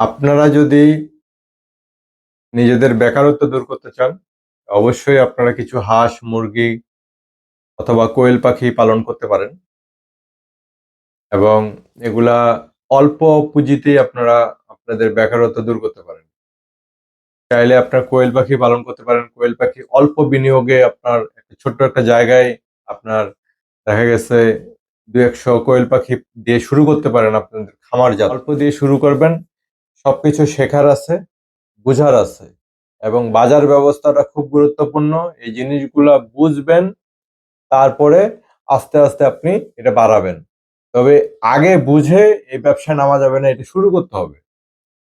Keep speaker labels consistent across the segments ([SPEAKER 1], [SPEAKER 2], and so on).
[SPEAKER 1] আপনারা যদি নিজেদের বেকারত্ব দূর করতে চান, অবশ্যই আপনারা কিছু হাঁস, মুরগি অথবা কোয়েল পাখি পালন করতে পারেন। এবং এগুলা অল্প পুঁজিতেই আপনারা আপনাদের বেকারত্ব দূর করতে পারেন। চাইলে আপনার কোয়েল পাখি পালন করতে পারেন। কোয়েল পাখি অল্প বিনিয়োগে আপনার একটা ছোট্ট একটা জায়গায় আপনার দেখা গেছে দু একশো কোয়েল পাখি দিয়ে শুরু করতে পারেন আপনাদের খামার যা অল্প দিয়ে শুরু করবেন সবকিছু শেখার আছে, বুঝার আছে এবং বাজার ব্যবস্থাটা খুব গুরুত্বপূর্ণ। এই জিনিসগুলা বুঝবেন, তারপরে আস্তে আস্তে আপনি এটা বাড়াবেন। তবে আগে বুঝে এই ব্যবসায় নামা যাবে না, এটা শুরু করতে হবে।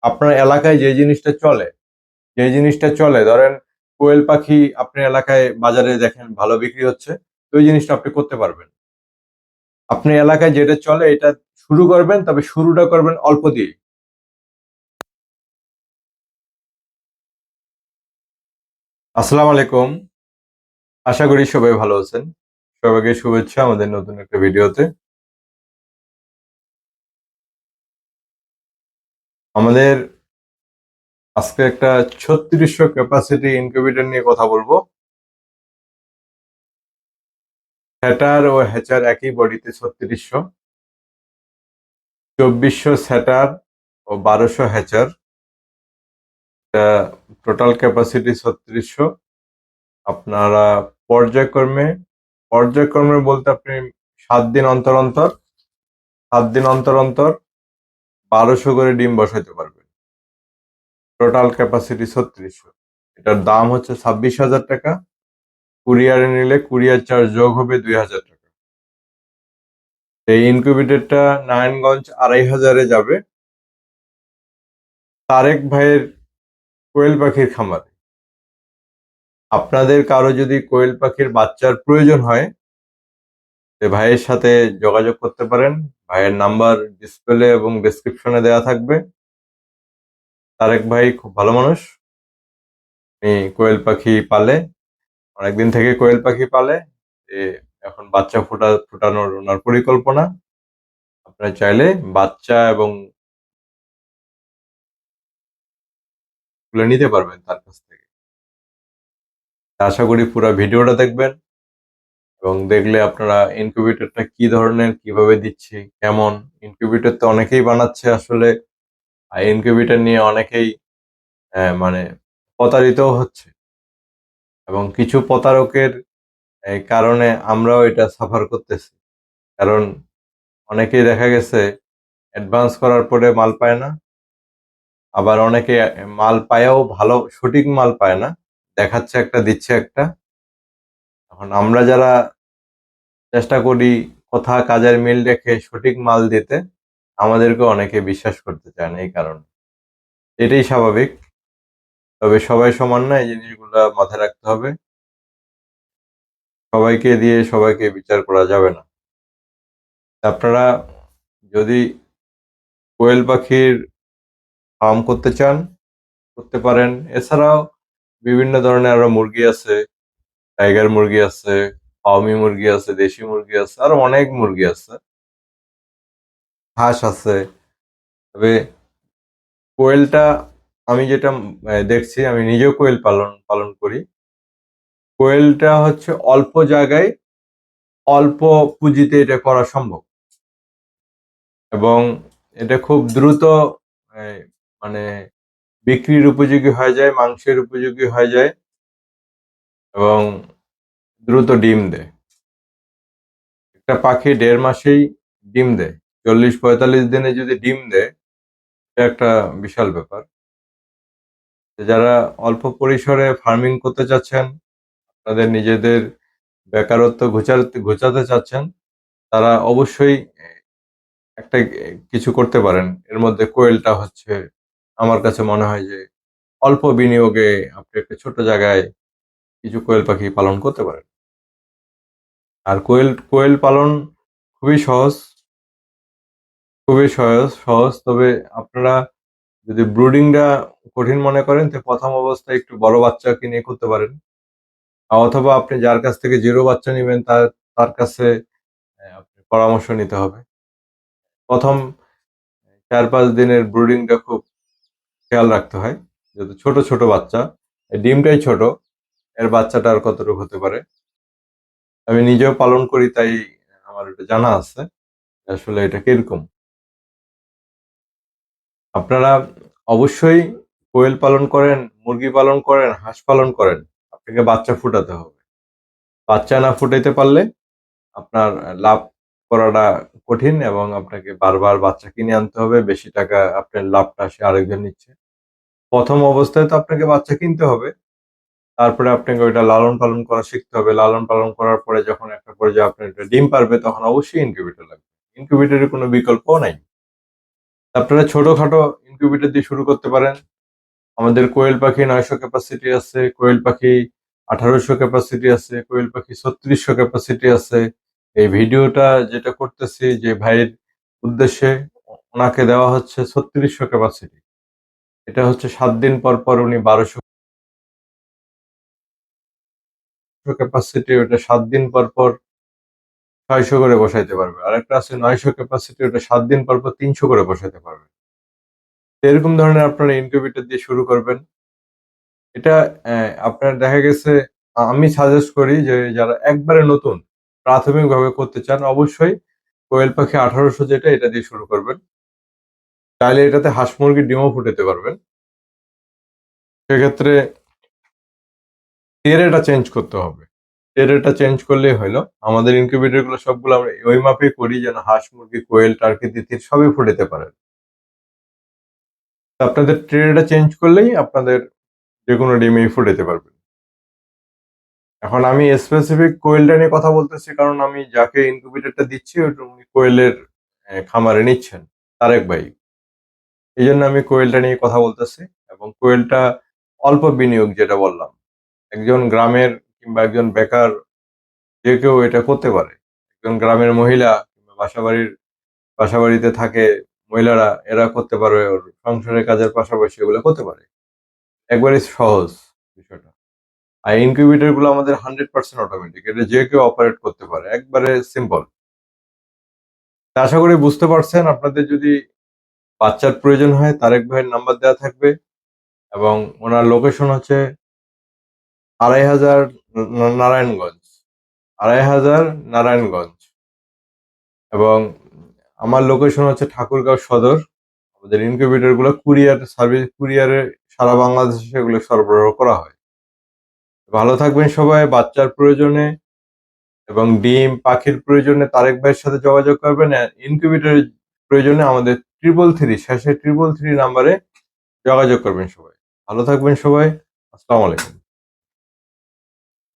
[SPEAKER 1] আপনার এলাকায় যে জিনিসটা চলে, যে জিনিসটা চলে, ধরেন কোয়েল পাখি আপনার এলাকায় বাজারে দেখেন ভালো বিক্রি হচ্ছে, তো ওই জিনিসটা আপনি করতে পারবেন। আপনি এলাকায় যেটা চলে, এটা শুরু করবেন, তবে শুরুটা করবেন অল্প দিয়ে আসসালামু আলাইকুম আশা করি সবাই ভালো আছেন। সবাইকে শুভেচ্ছা আমাদের নতুন একটা ভিডিওতে। আমাদের আজকে একটা ছত্রিশশো ক্যাপাসিটি ইনকিউবেটর নিয়ে কথা বলব। হ্যাটার ও হ্যাচার একই বডিতে ছত্রিশশো। চব্বিশশো স্যাটার ও বারোশো হ্যাচার টোটাল ক্যাপাসিটি ছত্রিশশো। আপনারা পর্যায়ক্রমে পর্যায়ক্রমে বলতে আপনি সাত দিন অন্তর অন্তর, সাত দিন অন্তর অন্তর বারোশো করে ডিম বসাইতে পারবেন। টোটাল ক্যাপাসিটি ছত্রিশশো। এটার দাম হচ্ছে ছাব্বিশ হাজার টাকা। কুরিয়ারে নিলে কুরিয়ার চার্জ যোগ হবে দুই হাজার টাকা। এই ইনকিউবেটরটা নারায়ণগঞ্জ আড়াই হাজারে যাবে। তারেক ভাইয়ের কোয়েল পাখির খামারে। আপনাদের কারও যদি কোয়েল পাখির বাচ্চার প্রয়োজন হয় ভাইয়ের সাথে যোগাযোগ করতে পারেন। ভাইয়ের নাম্বার ডিসপ্লে এবং ডেসক্রিপশনে দেওয়া থাকবে। তারেক ভাই খুব ভালো মানুষ। উনি কোয়েল পাখি পালে। অনেকদিন থেকে কোয়েল পাখি পালে। এখন বাচ্চা ফোটা, ফোটানোর ওনার পরিকল্পনা। আপনারা চাইলে বাচ্চা এবং গুলো নিতে পারবেন তার কাছ থেকে। আশা করি পুরো ভিডিওটা দেখবেন এবং দেখলে আপনারা ইনকিউবেটরটা কি ধরনের, কীভাবে দিচ্ছি, কেমন? ইনকিউবেটর তো অনেকেই বানাচ্ছে আসলে। আর ইনকিউবেটর নিয়ে অনেকেই মানে প্রতারিত হচ্ছে। এবং কিছু প্রতারকের কারণে আমরাও এটা সাফার করতেছি। কারণ অনেকেই দেখা গেছে অ্যাডভান্স করার পরে মাল পায় না। আবার অনেকে মাল পায়ও ভালো, সঠিক মাল পায় না। দেখাচ্ছে একটা, দিচ্ছে একটা। এখন আমরা যারা চেষ্টা করি কথা কাজের মিল রেখে সঠিক মাল দিতে, আমাদেরকে অনেকে বিশ্বাস করতে চায় না এই কারণে। এটাই স্বাভাবিক। তবে সবাই সমান না, এই জিনিসগুলো মাথায় রাখতে হবে। সবাইকে দিয়ে সবাইকে বিচার করা যাবে না। আপনারা যদি কোয়েল পাখির ফার্ম করতে চান, করতে পারেন। এছাড়াও বিভিন্ন ধরনের আরও মুরগি আছে, টাইগার মুরগি আছে, ফাউমি মুরগি আছে, দেশি মুরগি আছে, আরও অনেক মুরগি আছে। হাঁস আছে। তবে কোয়েলটা আমি যেটা দেখছি, আমি নিজেও কোয়েল পালন পালন করি। কোয়েলটা হচ্ছে অল্প জায়গায় অল্প পুঁজিতে এটা করা সম্ভব। এবং এটা খুব দ্রুত মানে বিক্রির উপযোগী হয়ে যায়, মাংসের উপযোগী হয়ে যায় এবং দ্রুত ডিম দেয়। একটা পাখি দেড় মাসেই ডিম দেয়। চল্লিশ পঁয়তাল্লিশ দিনে যদি ডিম দেয়, এটা একটা বিশাল ব্যাপার। যারা অল্প পরিসরে ফার্মিং করতে চাচ্ছেন আপনাদের নিজেদের বেকারত্ব ঘুচাতে ঘুচাতে চাচ্ছেন, তারা অবশ্যই একটা কিছু করতে পারেন। এর মধ্যে কোয়েলটা হচ্ছে আমার কাছে মনে হয় যে অল্প বিনিয়োগে আপনি একটা ছোট জায়গায় কিছু কোয়েল পাখি পালন করতে পারেন। আর কোয়েল কোয়েল পালন খুবই সহজ। খুবই সহজ সহজ। তবে আপনারা যদি ব্রুডিংটা কঠিন মনে করেন, তো প্রথম অবস্থায় একটু বড় বাচ্চা কিনে করতে পারেন। অথবা আপনি যার কাছ থেকে জিরো বাচ্চা নেবেন, তার তার কাছে পরামর্শ নিতে হবে। প্রথম চার পাঁচ দিনের ব্রুডিংটা খুব খেয়াল রাখতে হয়, যেহেতু ছোট ছোট বাচ্চা। ডিমটাই ছোট, এর বাচ্চাটা আর কতটুকু হতে পারে? আমি নিজেও পালন করি, তাই আমার এটা জানা আছে আসলে এটা কীরকম। আপনারা অবশ্যই কোয়েল পালন করেন, মুরগি পালন করেন, হাঁস পালন করেন, আপনাকে বাচ্চা ফুটাতে হবে। বাচ্চা না ফুটাইতে পারলে আপনার লাভ করাটা কঠিন এবং আপনাকে বারবার বাচ্চা কিনে আনতে হবে, বেশি টাকা আপনার লাভটা সে আরেকজন নিচ্ছে। প্রথম অবস্থায় তো আপনাকে বাচ্চা কিনতে হবে। তারপরে আপনাকে ওইটা লালন পালন করা শিখতে হবে। লালন পালন করার পরে যখন একটা পর্যায়ে আপনার এটা ডিম পারবে, তখন অবশ্যই ইনকিউবেটর লাগবে। ইনকিউবেটরের কোনো বিকল্প নাই। আপনারা ছোটখাটো ইনকিউবেটর দিয়ে শুরু করতে পারেন। আমাদের কোয়েল পাখি নয়শো ক্যাপাসিটি আছে, কোয়েল পাখি আঠারোশো ক্যাপাসিটি আছে, কোয়েল পাখি ছত্রিশশো ক্যাপাসিটি আছে। এই ভিডিওটা যেটা করতেছি যে ভাইয়ের উদ্দেশ্যে ওনাকে দেওয়া হচ্ছে ছত্রিশশো ক্যাপাসিটি এটা হচ্ছে সাত দিন পর পর উনি বারোশো ক্যাপাসিটি ওটা সাত দিন পর পর ছয়শো করে বসাইতে পারবে। আর একটা আছে নয়শো ক্যাপাসিটি ওটা সাত দিন পর পর তিনশো করে বসাইতে পারবে। এরকম ধরনের আপনারা ইনকিউবেটর দিয়ে শুরু করবেন। এটা আপনার দেখা গেছে আমি সাজেস্ট করি যে যারা একবারে নতুন, প্রাথমিকভাবে করতে চান, অবশ্যই কোয়েল পাখি আঠারোশো যেটা, এটা দিয়ে শুরু করবেন। চাইলে এটাতে হাঁস মুরগির ডিমও ফুটাতে পারবেন। সেক্ষেত্রে টেরেটা চেঞ্জ করতে হবে। টেরেটা চেঞ্জ করলেই হলো। আমাদের ইনকিউবেটরগুলো সবগুলো আমরা ওই মাপে করি যেন হাঁস মুরগি, কোয়েল টার্কি তিতির সবই ফুটাতে পারেন আপনাদের ট্রেটা চেঞ্জ করলেই আপনাদের যে কোনো ডিমেই ফুটাতে পারবেন এখন আমি স্পেসিফিক কোয়েলটা নিয়ে কথা বলতেছি, কারণ আমি যাকে ইনকিউবেটরটা দিচ্ছি উনি কোয়েলের খামারে নিচ্ছেন, তারেক ভাই। এই জন্য আমি কোয়েলটা নিয়ে কথা বলতেছি এবং কোয়েলটা অল্প বিনিয়োগ যেটা বললাম। একজন গ্রামের কিংবা একজন বেকার যে কেউ এটা করতে পারে। একজন গ্রামের মহিলা কিংবা বাসাবাড়ির, বাসাবাড়িতে থাকে মহিলারা, এরা করতে পারবে ওর সংসারের কাজের পাশাপাশি এগুলো করতে পারে। একবারে সহজ বিষয়টা। আর ইনকিউবেটরগুলো আমাদের হান্ড্রেড পার্সেন্ট অটোমেটিক। এটা যে কেউ অপারেট করতে পারে। একবারে সিম্পল। আশা করি বুঝতে পারছেন। আপনাদের যদি বাচ্চার প্রয়োজন হয়, তারেক ভাইয়ের নাম্বার দেওয়া থাকবে এবং ওনার লোকেশন হচ্ছে আড়াই হাজার নারায়ণগঞ্জ, আড়াই হাজার নারায়ণগঞ্জ এবং আমার লোকেশন হচ্ছে ঠাকুরগাঁও সদর। আমাদের ইনকিউবেটরগুলো কুরিয়ার সার্ভিস কুরিয়ারে সারা বাংলাদেশে সেগুলো সরবরাহ করা হয়। ভালো থাকবেন সবাই, বাচ্চার প্রয়োজনে এবং ডিম, পাখির প্রয়োজনে তারেক ভাইয়ের সাথে যোগাযোগ করবেন। ইনকিউবেটরের প্রয়োজনে আমাদের ট্রিপল থ্রি শেষে ট্রিপল থ্রি নাম্বারে যোগাযোগ করবেন সবাই। ভালো থাকবেন সবাই। আসসালামু আলাইকুম।